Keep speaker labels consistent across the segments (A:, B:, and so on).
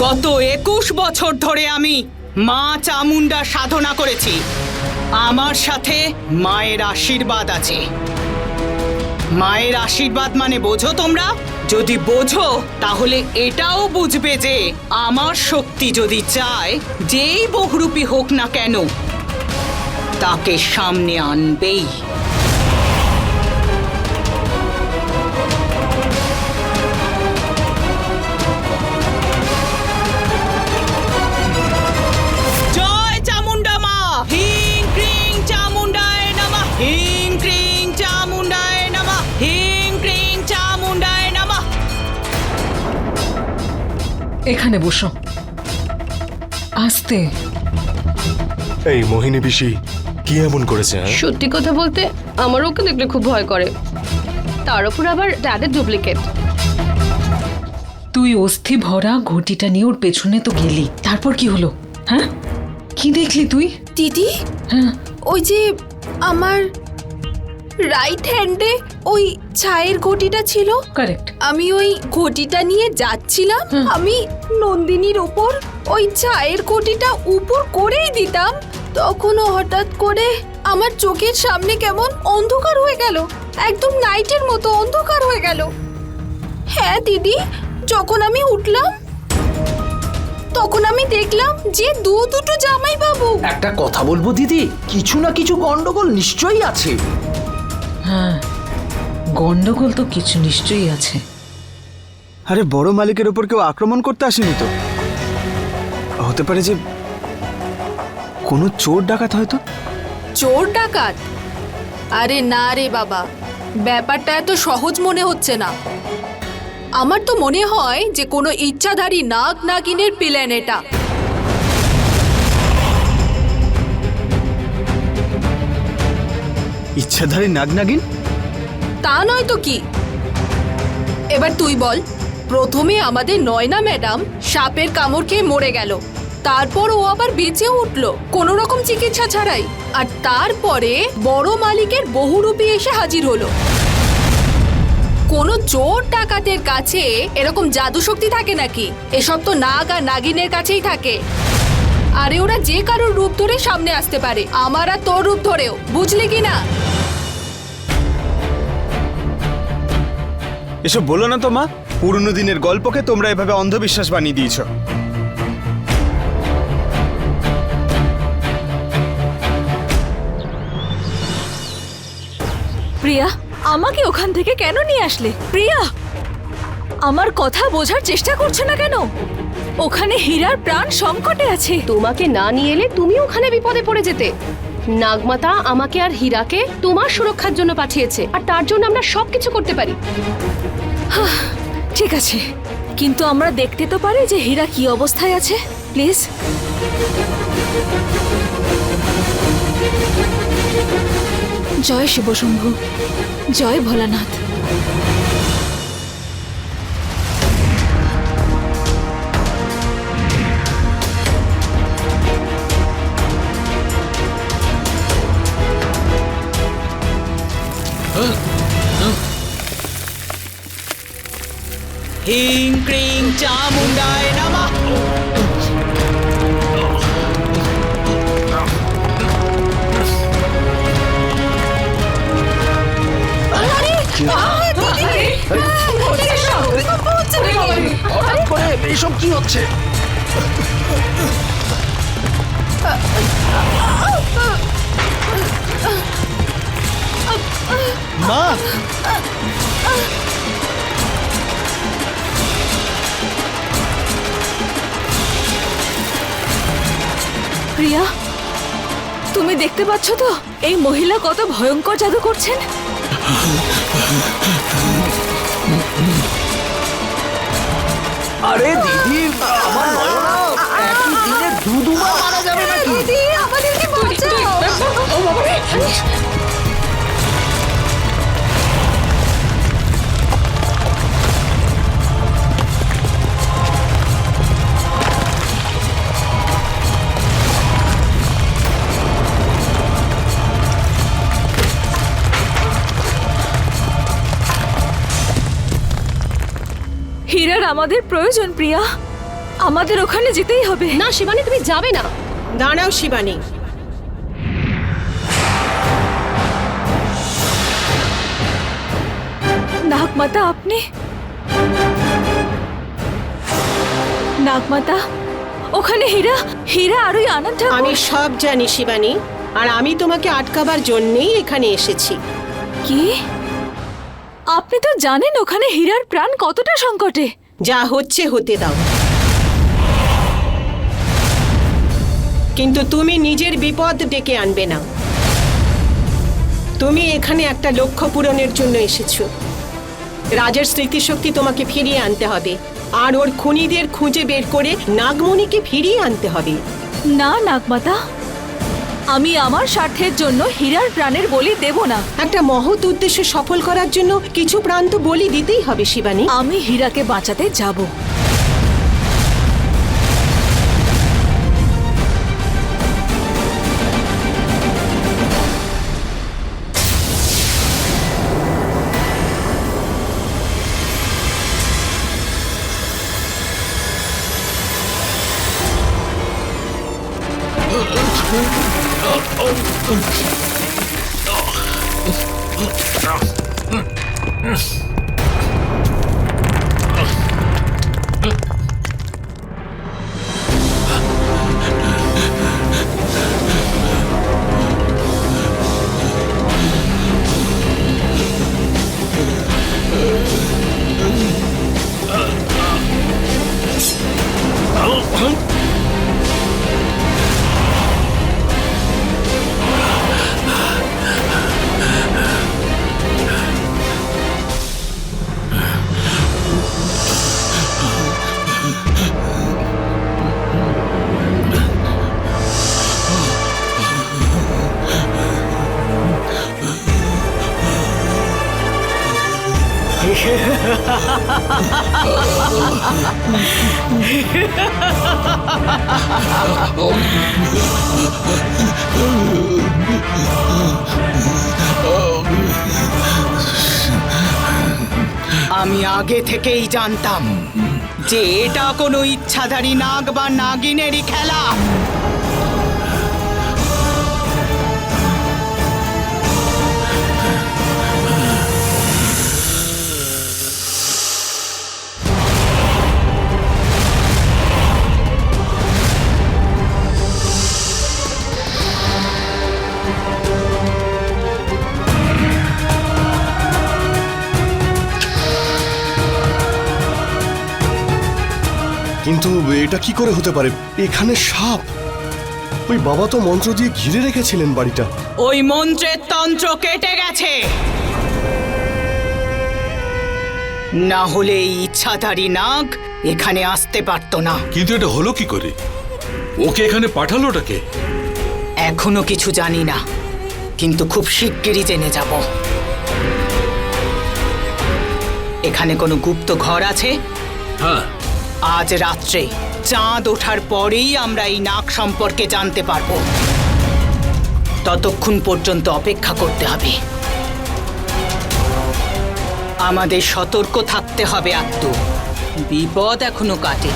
A: গত একুশ বছর ধরে আমি মা চামুন্ডা সাধনা করেছি। আমার সাথে মায়ের আশীর্বাদ আছে। মায়ের আশীর্বাদ মানে বোঝো তোমরা? যদি বোঝো, তাহলে এটাও বুঝবে যে আমার শক্তি যদি চায়, যেই বহুরূপী হোক না কেন, তাকে সামনে আনবেই।
B: এখানে বসো। আস্তে।
C: এই মোহিনী পিসি কি এমন করেছে হ্যাঁ?
D: সত্যি কথা বলতে আমারও ওকে দেখলে খুব ভয় করে। তার উপর আবার ড্যাডের ডুপ্লিকেট।
B: তুই অস্থি ভরা ঘটিটা নিয়ে ওর পেছনে তো গেলি। তারপর কি হলো? হ্যাঁ? কি দেখলি তুই?
E: দিদি?
B: হ্যাঁ।
E: ওই যে আমার রাইট হ্যান্ডে ওই চায়ের ঘটিটা ছিল?
B: কারেক্ট
E: আমি ওই ঘটিটা নিয়ে যাচ্ছিলাম আমি নন্দিনীর ওপর ওই চায়ের ঘটিটা উপর করেই দিতাম। তখনও হঠাৎ করে আমার চোখের সামনে কেমন অন্ধকার হয়ে গেল একদম নাইটের মতো অন্ধকার হয়ে গেল। হ্যাঁ দিদি যখন আমি উঠলাম তখন আমি দেখলাম যে দু দুটো জামাই বাবু
F: একটা কথা বলব দিদি কিছু না কিছু গন্ডগোল নিশ্চয়ই আছে।
B: হ্যাঁ গন্ডগোল তো কিছু নিশ্চয়ই আছে।
G: আরে বড় মালিকের ওপর কেউ আক্রমণ করতে আসেনি তো? হতে পারে যে কোনো চোর ডাকাত হয়তো?
E: চোর ডাকাত? আরে না রে বাবা ব্যাপারটা এত সহজ মনে হচ্ছে না। আমার তো মনে হয় যে কোনো ইচ্ছাধারী নাগ নাগিনের প্ল্যান এটা।
G: ইচ্ছাধারী নাগনাগিন?
E: তা নয় তো কি? এবার তুই বল, প্রথমে আমাদের নয়না ম্যাডাম সাপের কামড় খেয়ে মরে গেল। তারপর ও আবার বেঁচে উঠল, কোনো রকম চিকিৎসা ছাড়াই। আর তারপরে বড় মালিকের বহুরূপী এসে হাজির হলো। কোনো চোর ডাকাতের কাছে এরকম জাদু শক্তি থাকে নাকি? এসব তো নাগ আর নাগিনের কাছেই থাকে। আরে ওরা যে কারোর রূপ ধরে সামনে আসতে পারে। আমার আর তোর রূপ ধরেও বুঝলি কি না?
G: এসব বলো না তো মা। পুরনো দিনের গল্পকে তোমরা এভাবে অন্ধবিশ্বাস বানিয়ে দিয়েছ।
H: প্রিয়া আমাকে ওখান থেকে কেন নিয়ে আসলে? প্রিয়া! আমার কথা বোঝার চেষ্টা করছ না কেন? ওখানে হীরার প্রাণ সংকটে আছে।
D: তোমাকে না নিয়ে এলে তুমি ওখানে বিপদে পড়ে যেতে। নাগমাতা আমাকে আর হীরাকে তোমার সুরক্ষার জন্য পাঠিয়েছে আর তার জন্য আমরা সবকিছু করতে পারি।
H: ঠিক আছে। কিন্তু আমরা দেখতে তো পারি যে হীরা কি অবস্থায় আছে। প্লিজ। জয় শিবশম্ভু। জয় ভোলানাথ।
A: হিং ক্রিং চামুন্ডায় নমঃ।
F: হঠাৎ করে এইসব কি হচ্ছে?
G: মা!
H: প্রিয়া? তুমি দেখতে পাচ্ছ তো? এই মহিলা কত ভয়ঙ্কর জাদু করছেন?
F: আরে দিদি আমার নয়না একই দিনে দু দুবার মারা যাবে নাকি?
E: আমাদেরকে বাঁচাও।
H: আমাদের প্রয়োজন প্রিয়া। আমাদের ওখানে যেতেই হবে।
D: না শিবানী তুমি যাবে না।
A: দাঁড়াও শিবানী।
H: নাগমাতা আপনি? নাগমাতা ওখানে হীরা হীরা আর ওই আনন্দ
I: আমি সব জানি শিবানী। আর আমি তোমাকে আটকাবার জন্যেই এখানে এসেছি।
H: কি? আপনি তো জানেন ওখানে হীরার প্রাণ কতটা সংকটে।
I: যা হচ্ছে হতে দাও। কিন্তু তুমি নিজের বিপদ ডেকে আনবে না। তুমি এখানে একটা লক্ষ্য পূরণের জন্য এসেছ। রাজার স্মৃতিশক্তি তোমাকে ফিরিয়ে আনতে হবে, আর ওর খুনিদের খুঁজে বের করে নাগমণিকে ফিরিয়ে আনতে হবে।
H: না, নাগমাতা। আমি আমার স্বার্থের জন্য হীরার প্রাণের বলি দেব না।
I: একটা মহৎ উদ্দেশ্য সফল করার জন্য কিছু প্রাণ তো বলি দিতেই হবে শিবানী।
H: আমি হীরাকে বাঁচাতে যাব।
A: আমি আগে থেকেই জানতাম যে এটা কোনো ইচ্ছাধারী নাগ বা নাগিনেরই খেলা।
C: কিন্তু এটা কি করে হতে পারে? এখানে সাপ। ওই বাবা তো মন্ত্র দিয়ে ঘিরে রেখেছিলেন বাড়িটা।
A: ওই মন্ত্রের তন্ত্র কেটে গেছে। না হলে এই ইচ্ছাধারী নাগ এখানে আসতে পারতো না।
J: কিন্তু এটা হলো কি করে? ওকে এখানে পাঠালোটাকে
A: এখনও কিছু জানি না কিন্তু খুব শিগগিরই জেনে যাব। এখানে কোনো গুপ্ত ঘর আছে?
J: হ্যাঁ
A: আজ রাত্রে চাঁদ ওঠার পরেই আমরা এই নাক সম্পর্কে জানতে পারব। ততক্ষণ পর্যন্ত অপেক্ষা করতে হবে। আমাদের সতর্ক থাকতে হবে আত্ম বিপদ এখনও কাটে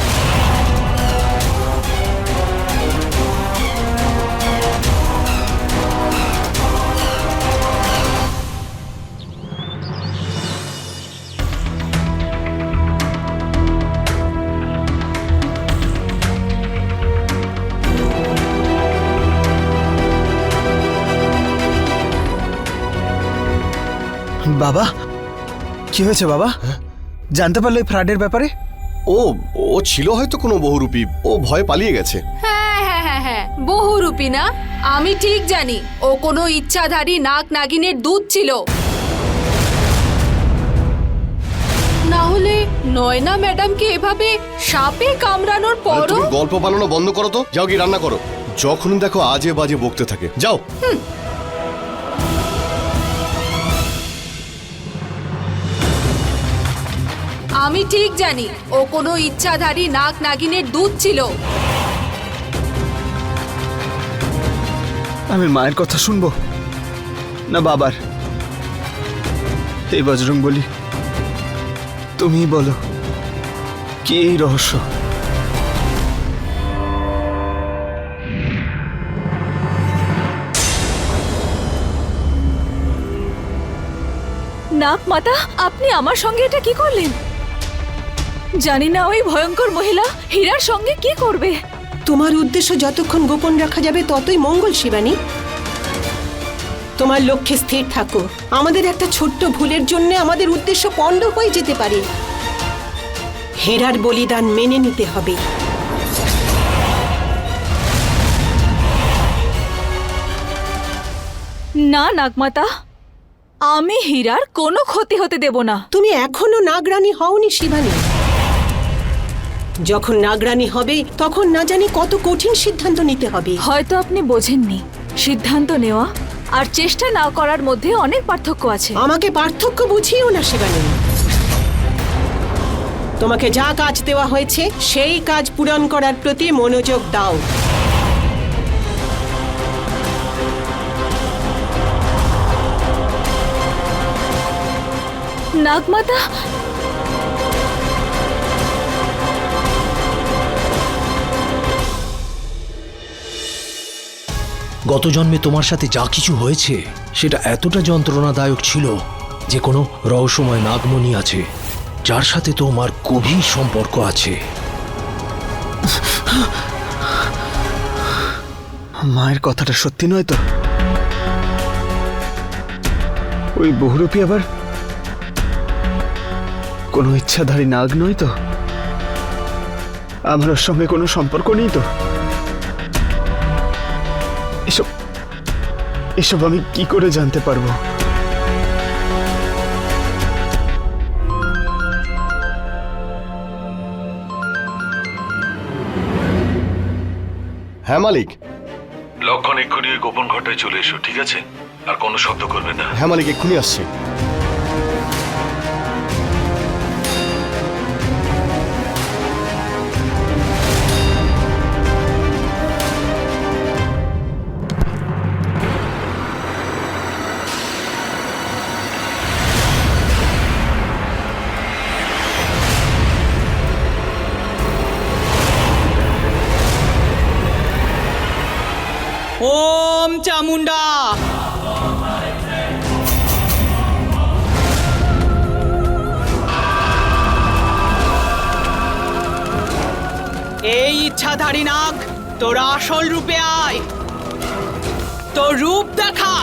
G: বাবা? কি হয়েছে বাবা? জানতে পারলে এই ফ্রাডের ব্যাপারে?
C: ও ও ছিল হয়তো কোনো বহুরূপী ও ভয় পালিয়ে গেছে।
E: হ্যাঁ হ্যাঁ হ্যাঁ হ্যাঁ বহুরূপী না? আমি ঠিক জানি ও কোনো ইচ্ছাধারী নাগ নাগিনের দুধ ছিল। না হলে নয়না ম্যাডামকে এভাবে সাপে কামড়ানোর পরও
C: গল্প বানানো বন্ধ করো তো যাও কি রান্না করো। যখন দেখো আজে বাজে বকতে থাকে যাও।
E: আমি ঠিক জানি ও কোনো ইচ্ছাধারী নাক নাগিনের দুধ ছিল।
G: আমি মায়ের কথা শুনব? না বাবার? এই বজরং বলি তুমি বলো কি এই রহস্য?
H: নাগ মাতা আপনি আমার সঙ্গে এটা কি করলেন? জানি না ওই ভয়ঙ্কর মহিলা হীরার সঙ্গে কি করবে?
I: তোমার উদ্দেশ্য যতক্ষণ গোপন রাখা যাবে ততই মঙ্গল শিবানী। তোমার লক্ষ্যে স্থির থাকো। আমাদের একটা ছোট্ট ভুলের জন্য আমাদের উদ্দেশ্য পণ্ড হয়ে যেতে পারে। হেরার বলিদান মেনে নিতে হবে।
H: না নাগমাতা আমি হীরার কোনো ক্ষতি হতে দেব না।
I: তুমি এখনও নাগরানী হওনি শিবানী। যখন নাগরানী হবে তখন না জানি কত কঠিন সিদ্ধান্ত নিতে হবে।
H: হয়তো আপনি বোঝেননি। সিদ্ধান্ত নেওয়া আর চেষ্টা না করার মধ্যে অনেক পার্থক্য আছে।
I: আমাকে পার্থক্য বুঝিও না শিবানী তোমাকে যা কাজ দেওয়া হয়েছে সেই কাজ পূরণ করার প্রতি মনোযোগ দাও।
H: নাগমাতা
F: গত জন্মে তোমার সাথে যা কিছু হয়েছে, সেটা এতটা যন্ত্রণাদায়ক ছিল যে কোনো রহস্যময় নাগমণি আছে, যার সাথে তোমার গভীর সম্পর্ক আছে।
G: মায়ের কথাটা সত্যি নয় তো? ওই বহুরূপী আবার কোনো ইচ্ছাধারী নাগ নয় তো? আমার সঙ্গে কোনো সম্পর্ক নেই তো? এসব আমি কি করে জানতে পারব?
C: হ্যাঁ মালিক।
J: লক্ষণ এক্ষুনি গোপন ঘটায় চলে এসো ঠিক আছে? আর কোনো শব্দ করবে না।
C: হ্যাঁ মালিক এক্ষুনি আসছি।
A: এই নাগ, তোর আসল রূপে আয়। তোর রূপ দেখা।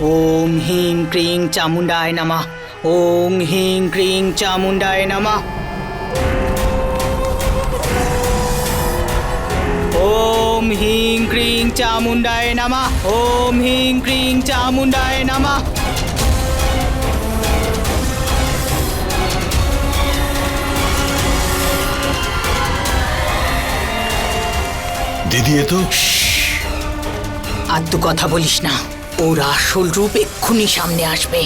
A: ওম হিং ক্রিং চামুন্ডায় নমঃ, ওম হিং ক্রিং চামুন্ডায় নমঃ। ওম হিং ক্রিং চামুন্ডায় নমঃ, ওম হিং ক্রিং চামুন্ডায় নমঃ।
J: এ তো?
A: আদ্য কথা বলিস না। ওর আসল রূপ এক্ষুনি সামনে আসবে।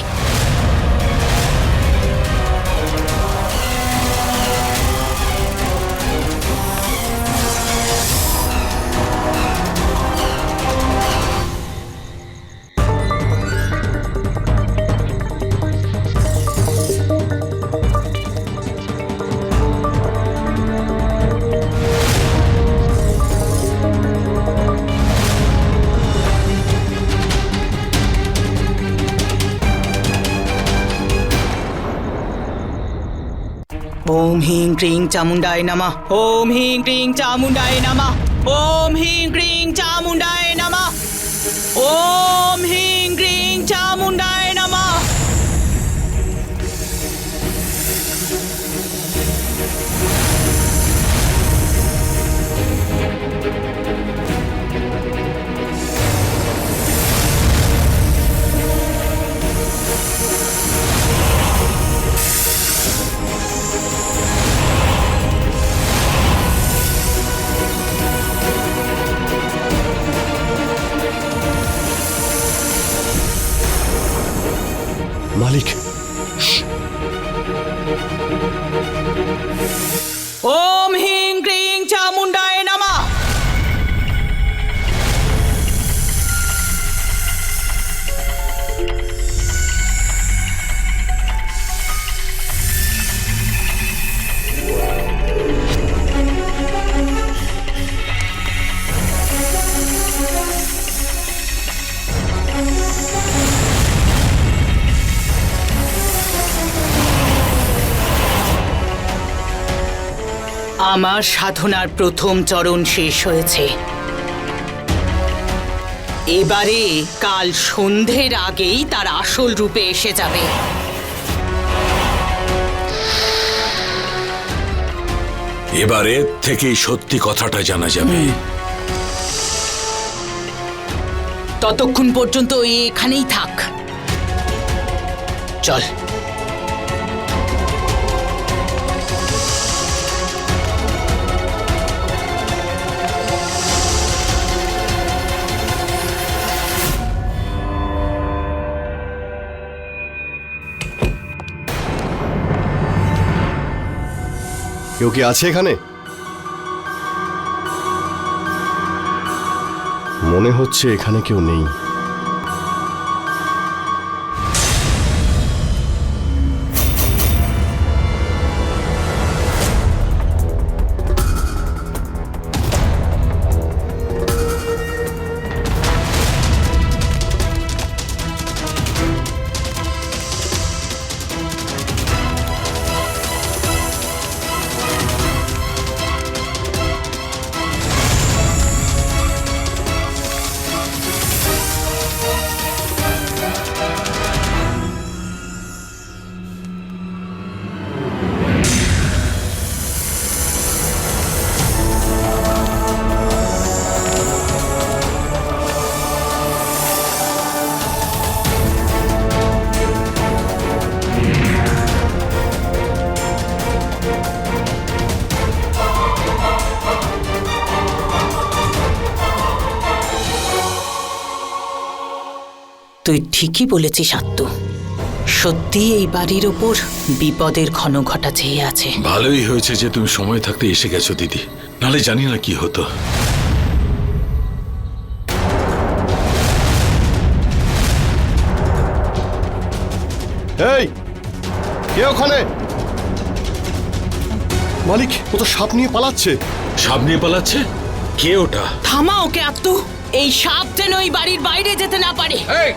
A: ওম হিং ক্রিং চামুন্ডায় নমঃ। ওম হিং ক্রিং চামুন্ডায় নমঃ। ওম হিং ক্রিং চামুন্ডায় নমঃ। ওম হিং Blick. আমার সাধনার প্রথম চরণ শেষ হয়েছে। এবারে কাল সন্ধ্যের আগেই তার আসল রূপে এসে যাবে।
J: এবারে থেকেই সত্যি কথাটা জানা যাবে।
A: ততক্ষণ পর্যন্ত এখানেই থাক। চল।
C: কেউ কি আছে এখানে? মনে হচ্ছে এখানে কেউ নেই।
A: ঠিকই বলেছিস আত্মু সত্যি এই বাড়ির ওপর বিপদের ঘন ঘটা চেয়ে আছে।
J: ভালোই হয়েছে যে তুমি সময় থাকতে এসে গেছো দিদি। নালে জানি না কি হতো।
C: এই কে ওখানে? মালিক ও তো সাপ নিয়ে পালাচ্ছে।
J: সাপ নিয়ে পালাচ্ছে? কে ওটা?
A: থামা ওকে আত্মু এই সাপ যেন ওই বাড়ির বাইরে যেতে না পারে।
J: এই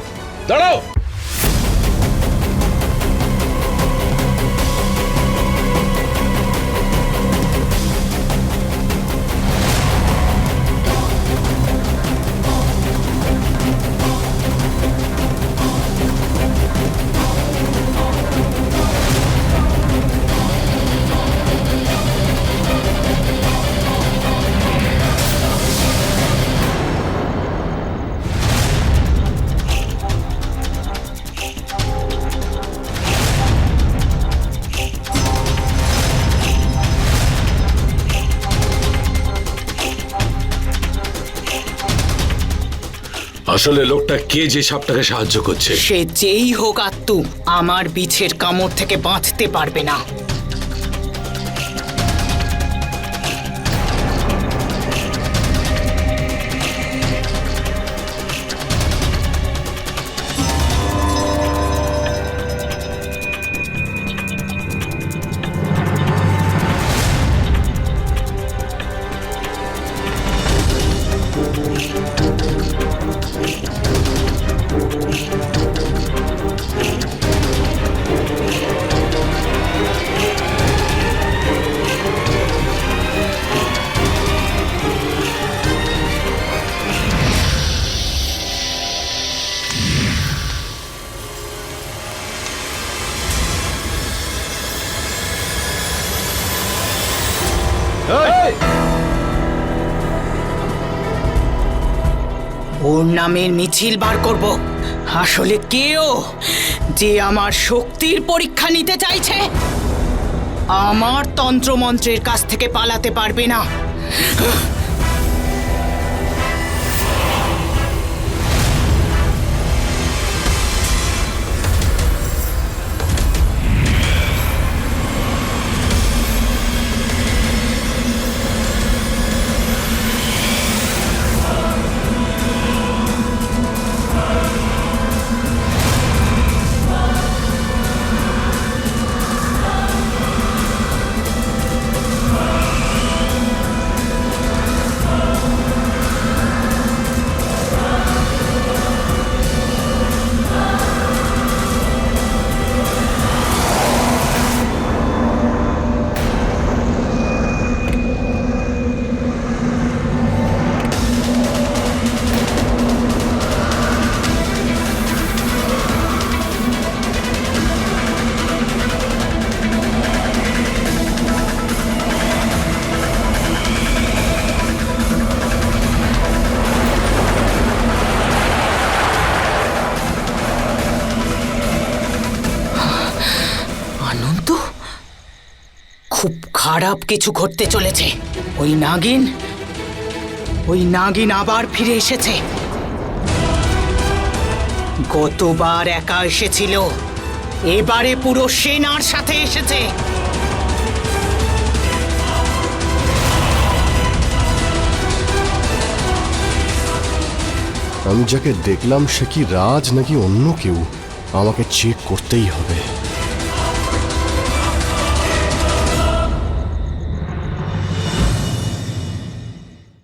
J: দাঁড়াও। আসলে লোকটা কে যে সাপটাকে সাহায্য করছে?
A: সে যেই হোক আত্মু, আমার বিছের কামড় থেকে বাঁচতে পারবে না। ওর নামের মিছিল বার করব। আসলে কেও যে আমার শক্তির পরীক্ষা নিতে চাইছে, আমার তন্ত্রমন্ত্রের কাছ থেকে পালাতে পারবে না। খারাপ কিছু ঘটতে চলেছে। ওই নাগিন ওই নাগিন আবার ফিরে এসেছে। গতবার একা এসেছিল, এবারে পুরো সেনার সাথে এসেছে।
C: আমি যাকে দেখলাম সে কি রাজ নাকি অন্য কেউ? আমাকে চেক করতেই হবে।